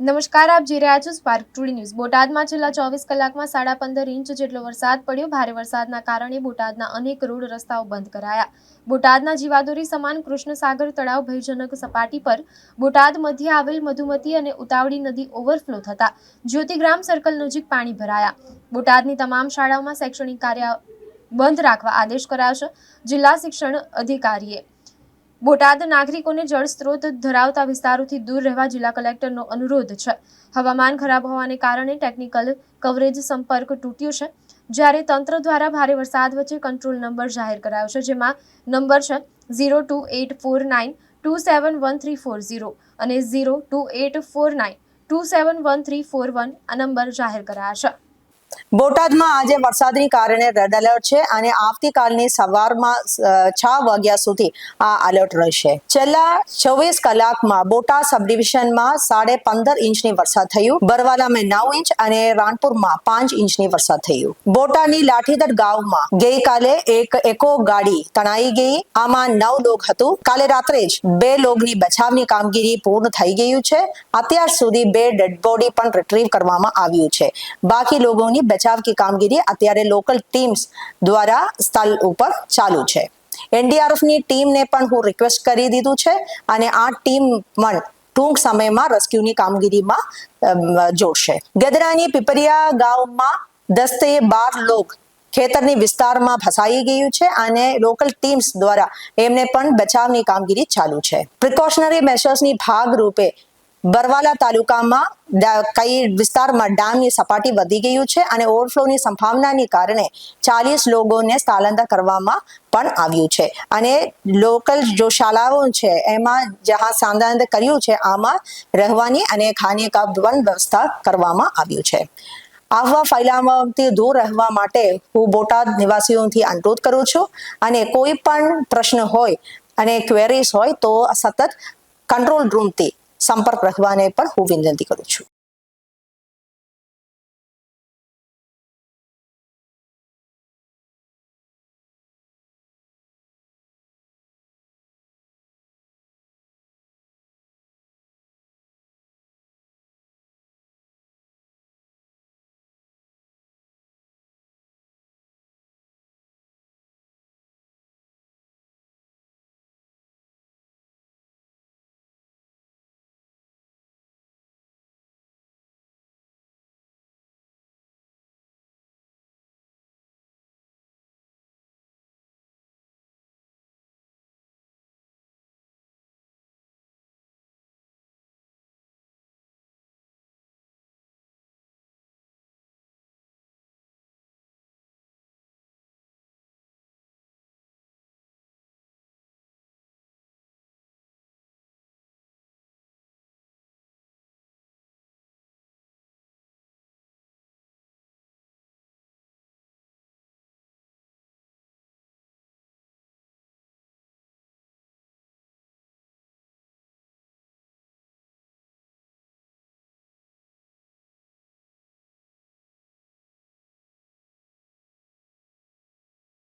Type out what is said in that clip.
નમસ્કાર, આપ જોઈ રહ્યા છો સ્પાર્ક ટુડી ન્યૂઝ બોટાદમાં છેલ્લા ચોવીસ કલાકમાં સાડા પંદર ઇંચ જેટલો વરસાદ પડ્યો. ભારે વરસાદના કારણે બોટાદના અનેક રોડ રસ્તાઓ બંધ કરાયા. બોટાદના જીવાદોરી સમાન કૃષ્ણસાગર તળાવ ભયજનક સપાટી પર બોટાદ મધ્ય આવેલ મધુમતી અને ઉતાવળી નદી ઓવરફ્લો થતા જ્યોતિગ્રામ સર્કલ નજીક પાણી ભરાયા. બોટાદની તમામ શાળાઓમાં શૈક્ષણિક કાર્ય બંધ રાખવા આદેશ કરાયો છે. જિલ્લા શિક્ષણ અધિકારીએ બોટાદ નાગરિકોને જળ સ્ત્રોત ધરાવતા વિસ્તારોથી દૂર રહેવા જિલ્લા કલેક્ટરનો અનુરોધ છે. હવામાન ખરાબ હોવાને કારણે ટેકનિકલ કવરેજ સંપર્ક તૂટ્યો છે. જ્યારે તંત્ર દ્વારા ભારે વરસાદ વચ્ચે કંટ્રોલ નંબર જાહેર કરાયો છે, જેમાં નંબર છે zero two eight four nine two seven one three four zero અને zero two eight four nine two seven one three four one આ નંબર જાહેર કરાયા છે. બોટાદમાં આજે વરસાદની કારણે રેડ એલર્ટ છે અને આવતીકાલની સવારમાં છ વાગ્યા સુધી આ એલર્ટ રહેશે. છેલ્લા ચોવીસ કલાકમાં બોટાદ સબ ડિવિઝનમાં સાડે પંદર ઇંચની વરસાદ થયું. બરવાલામાં નવ ઇંચ અને રાણપુરમાં પાંચ ઇંચની વરસાદ થયું. બોટાદની લાઠીદર ગામમાં ગઈકાલે એક એકો ગાડી તણાઈ ગઈ. આમાં નવ લોક હતું. કાલે રાત્રે જ બે લોગની બચાવની કામગીરી પૂર્ણ થઈ ગયું છે. અત્યાર સુધી બે ડેડ બોડી પણ રિટ્રીવ કરવામાં આવ્યું છે. બાકી લોકોની બચાવ કી કામગીરી અત્યારે લોકલ ટીમ્સ દ્વારા સ્થળ ઉપર ચાલુ છે. એનડીઆરએફની ટીમને પણ હું રિક્વેસ્ટ કરી દીધું છે અને આ ટીમ પણ ટૂંક સમયમાં રેસ્ક્યુની કામગીરીમાં જોડશે. ગદરાની પીપરિયા ગામમાં દસથી બાર લોક ખેતરની વિસ્તારમાં ફસાઈ ગયું છે અને લોકલ ટીમ્સ દ્વારા એમને પણ બચાવની કામગીરી ચાલુ છે. પ્રિકોશનરી મેશર્સની ભાગ રૂપે બરવાલા તાલુકામાં કઈ વિસ્તારમાં ડેમની સપાટી વધી ગયું છે અને ઓવરફ્લોની સંભાવનાને કારણે ચાલીસ લોકોને સ્થળાંતર કરવામાં પણ આવ્યું છે. અને લોકલ જો શાળાઓ છે, એમાં જ્યાં સ્થળાંતર કર્યું છે, આમાં રહેવાની અને ખાને કા વ્યવસ્થા કરવામાં આવ્યું છે. આવા ફેલાવાથી દૂર રહેવા માટે હું બોટાદ નિવાસીઓથી અનુરોધ કરું છું. અને કોઈ પણ પ્રશ્ન હોય અને ક્વેરીઝ હોય તો સતત કંટ્રોલ રૂમથી સંપર્ક રહેવાને પણ હું વિનંતી કરું છું.